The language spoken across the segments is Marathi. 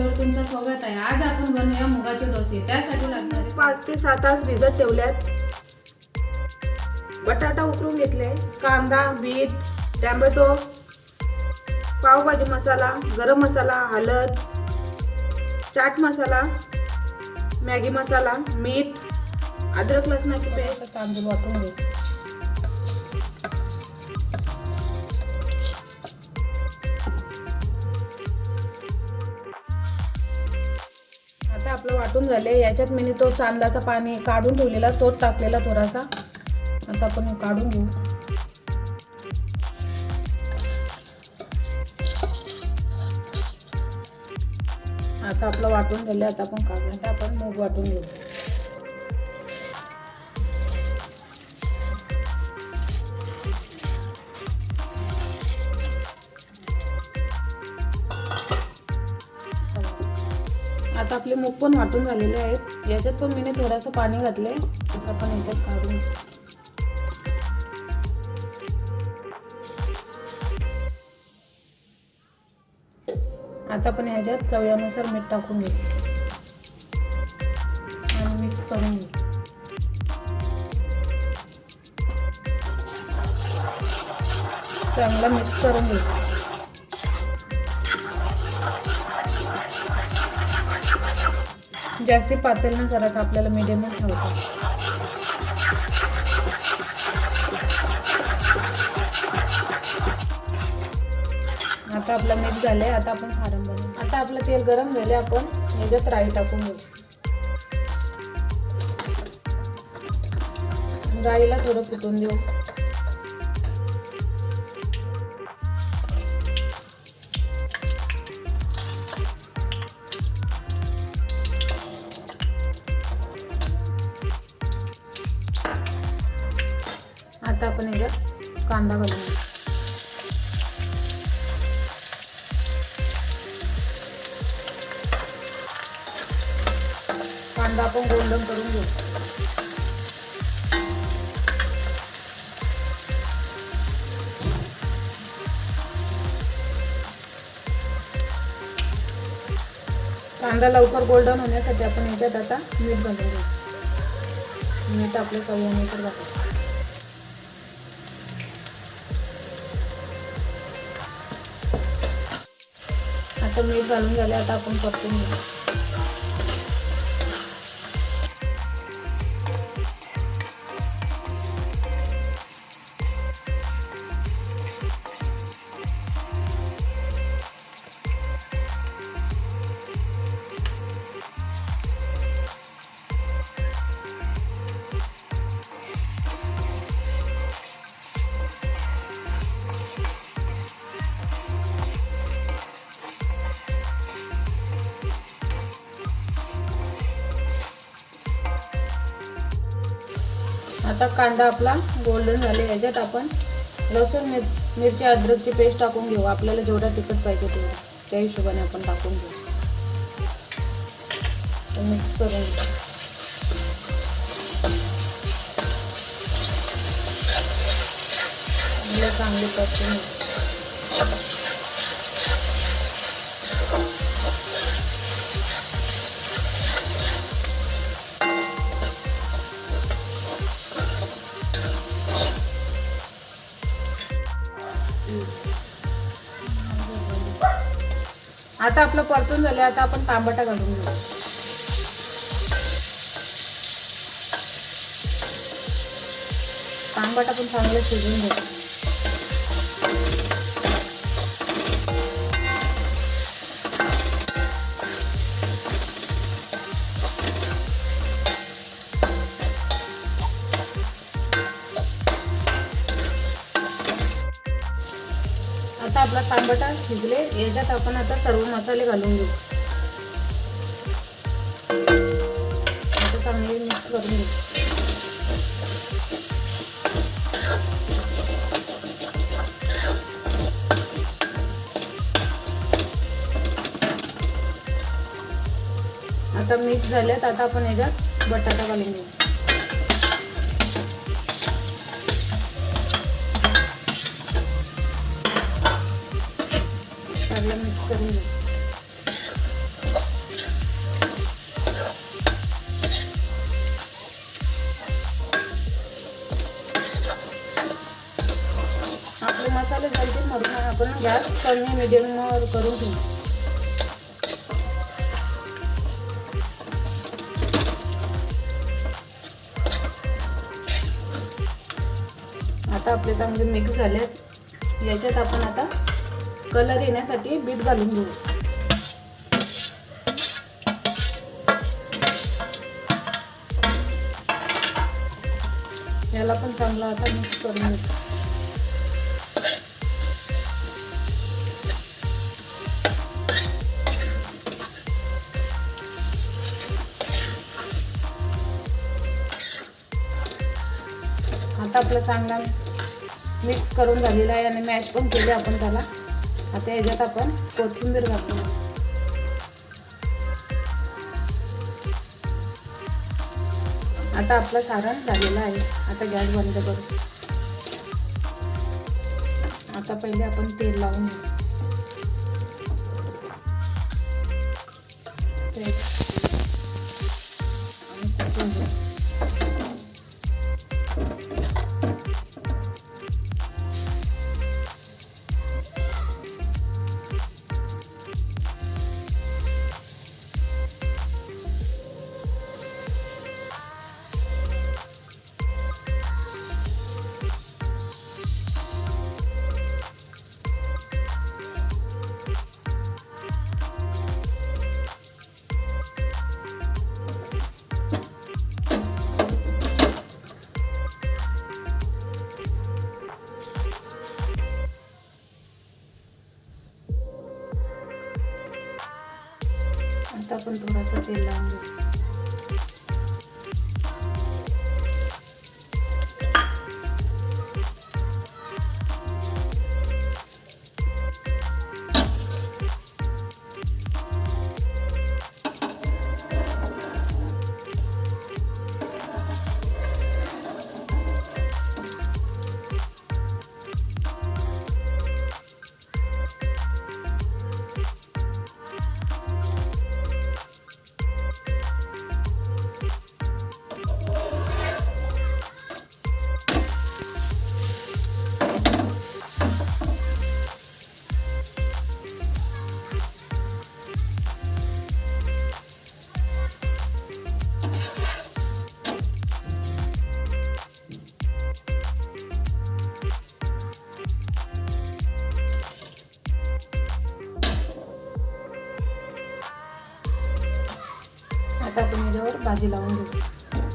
चॅनलवर तुमचं स्वागत आहे. आज आपण बनवूया मुगाचे डोसे. त्यासाठी लागणारे पाच ते सात तास भिजत ठेवल्यात. बटाटा उकळून घेतले. कांदा बीट टॅमॅटो पावभाजी मसाला गरम मसाला हळद चाट मसाला मॅगी मसाला मीठ अद्रक लसणाची पेस्ट. तांदूळ वाटून घे आपलं वाटून झाले. याच्यात मी तो चांदलाचा पाणी काढून ठेवलेला तोच टाकलेला थोडासा. आता आपण काढून घेऊ. आता आपलं वाटून झाले आता आपण काढून आता आपण मूग वाटून घेऊ. आता आपले मूग पण वाटून झालेले आहेत. याच्यात पण मी थोडंसं पाणी घातले आता आपण याच्यात काढून घेऊ. आता आपण ह्याच्यात चव्यानुसार मीठ टाकून घेऊ. आणि मिक्स करून घेऊ. चांगला मिक्स करून घेऊ. जास्ती पातळ न करायचं आपल्याला मिडियमच ठेवायचं आता आपला मीठ झाले आता आपण सारण बनवू. आता आपलं तेल गरम झाले आपण याच्यात राई टाकून घेऊ. राईला थोडं फुटून देऊ. आपण याच्यात कांदा घालून कांदा आपण गोल्डन करून घेऊ. कांदा लवकर गोल्डन होण्यासाठी आपण याच्यात आता मीठ घालून घेऊ. मीठ आपलं चवीनुसार घालू आता मीठ घालून झाले आता आपण परतून घेऊ आता कांदा आपला गोल्डन झाले. याच्यात आपण लसूण मिर मिरची अद्रकची पेस्ट टाकून घेऊ. आपल्याला जेवढा तिखट पाहिजे तेवढं. त्या हिशोबाने आपण टाकून घेऊ. मिक्स करून घेऊ. चांगले चांगले आता आपलं परतून झालं आता आपण तांबटा घालून घेऊ. तांबटा पण चांगलं शिजून घेऊ आता आपला तांबटा शिजले याच्यात आपण आता सर्व मसाले घालून घेऊ. आता चांगले मिक्स करून घेऊ. आता मिक्स झाल्यात आता आपण याच्यात बटाटा घालून घेऊ. करून आपले मसाले जायचे मधून आपण गॅस कमी मिडियमवर करून घेऊ आता आपले चांगले मिक्स झाले याच्यात आपण आता कलर येण्यासाठी बीट घालून घेऊ. याला पण चांगला आता मिक्स करून घेऊ. आता आपलं चांगला मिक्स करून झालेला आहे आणि मॅश पण केले आपण त्याला. आता याच्यात आपण कोथिंबीर घालू आता आपलं सारण झालेलं आहे. आता गॅस बंद करू. आता पहिले आपण तेल लावून घेऊ. आता आपण थोडंसं तेल लावून घेऊ आता आपण याच्यावर भाजी लावून घेऊ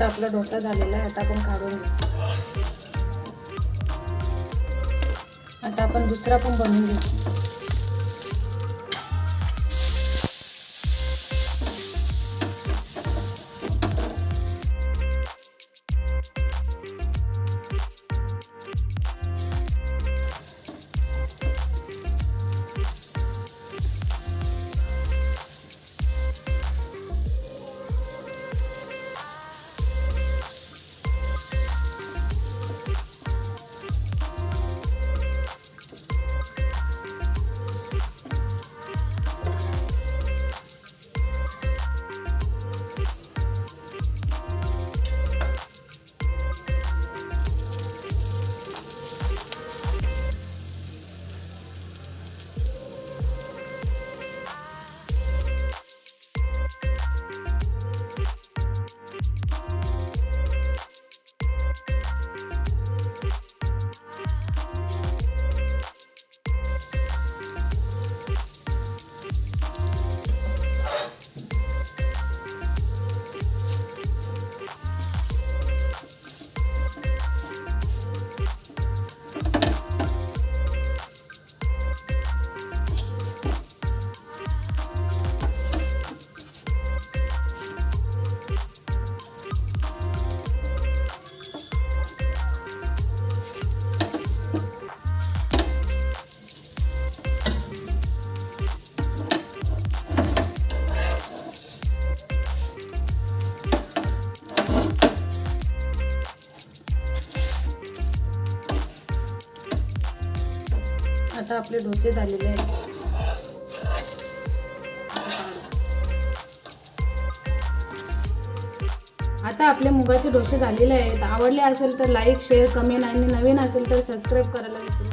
आता आपला डोसा झालेला आहे आता आपण काढून घेऊ. आता आपण दुसरा पण बनवून घेऊ. आपले डोसे झालेले आहेत. आता आपले मुगाचे डोसे झालेले आहेत. आवडले असेल तर लाईक शेअर कमेंट आणि नवीन असेल तर सबस्क्राईब करायला विसरू